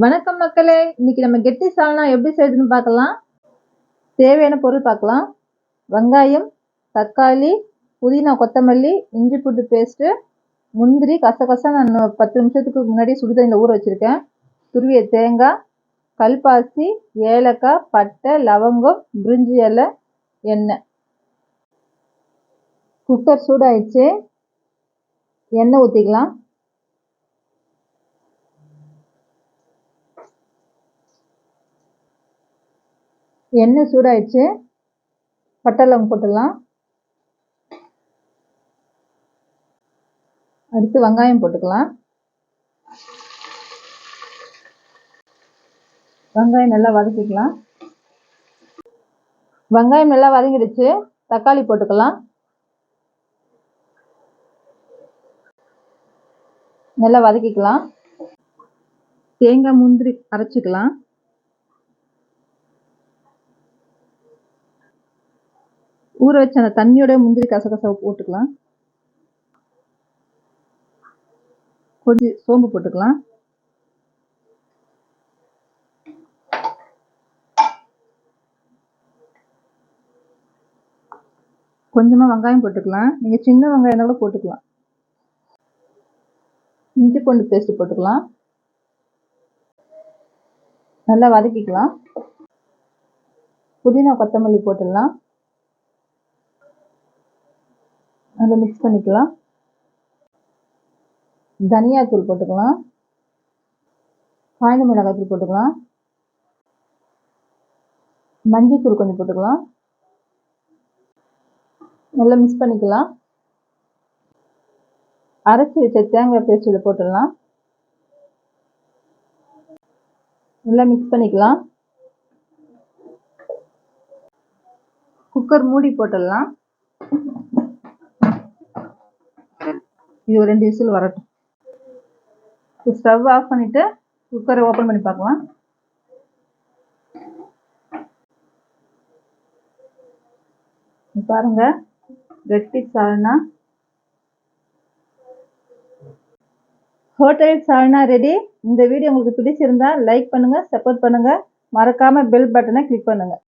வணக்கம் மக்களே. இன்னைக்கு நம்ம கெட்டி சால்னா எப்படி செய்யுதுன்னு பார்க்கலாம். தேவையான பொருள் பார்க்கலாம். வெங்காயம் தக்காளி புதினா கொத்தமல்லி இஞ்சி பூண்டு பேஸ்ட்டு முந்திரி கசகசா நான் பத்து நிமிஷத்துக்கு முன்னாடி சுடுதண்ணியில் ஊற வச்சுருக்கேன். துருவிய தேங்காய் கல்பாசி ஏலக்காய் பட்டை லவங்கம் பிரிஞ்சி இலை எண்ணெய். குக்கர் சூடாயிடுச்சு. எண்ணெய் ஊற்றிக்கலாம் எண்ணெய் சூடாயிடுச்சு. பட்டை லவங்கம் போட்டுடலாம். அடுத்து வெங்காயம் போட்டுக்கலாம். வெங்காயம் நல்லா வதக்கிக்கலாம். வெங்காயம் நல்லா வதங்கிடுச்சு. தக்காளி போட்டுக்கலாம். நல்லா வதக்கிக்கலாம். தேங்காய் முந்திரி அரைச்சிக்கலாம். ஊற வச்ச அந்த தண்ணியோட முந்திரி கசகசவை போட்டுக்கலாம். கொஞ்சம் சோம்பு போட்டுக்கலாம். கொஞ்சமாக வெங்காயம் போட்டுக்கலாம். நீங்கள் சின்ன வெங்காயம் கூட போட்டுக்கலாம். இஞ்சி பூண்டு பேஸ்ட் போட்டுக்கலாம். நல்லா வதக்கிக்கலாம். புதினா கொத்தமல்லி போட்டுடலாம். நல்லா மிக்ஸ் பண்ணிக்கலாம். தனியாத்தூள் போட்டுக்கலாம். காய்ந்த மிளகாய் தூள் போட்டுக்கலாம். மஞ்சள் கொஞ்சம் போட்டுக்கலாம். நல்லா மிக்ஸ் பண்ணிக்கலாம். அரைச்சி வச்ச தேங்காய் பேஸ்ட் இதில் போட்டுடலாம். நல்லா மிக்ஸ் பண்ணிக்கலாம். குக்கர் மூடி போட்டுடலாம். இது ஒரு ரெண்டு விசில் வரட்டும். இப்போ ஸ்டவ் ஆஃப் பண்ணிவிட்டு குக்கரை ஓப்பன் பண்ணி பார்க்கலாம். பாருங்க. ரெட்டி சால்னா. ஹோட்டல் சால்னா ரெடி இந்த வீடியோ உங்களுக்கு பிடிச்சிருந்தா லைக் பண்ணுங்கள் சப்போர்ட் பண்ணுங்கள் மறக்காமல் பெல் பட்டனை கிளிக் பண்ணுங்கள்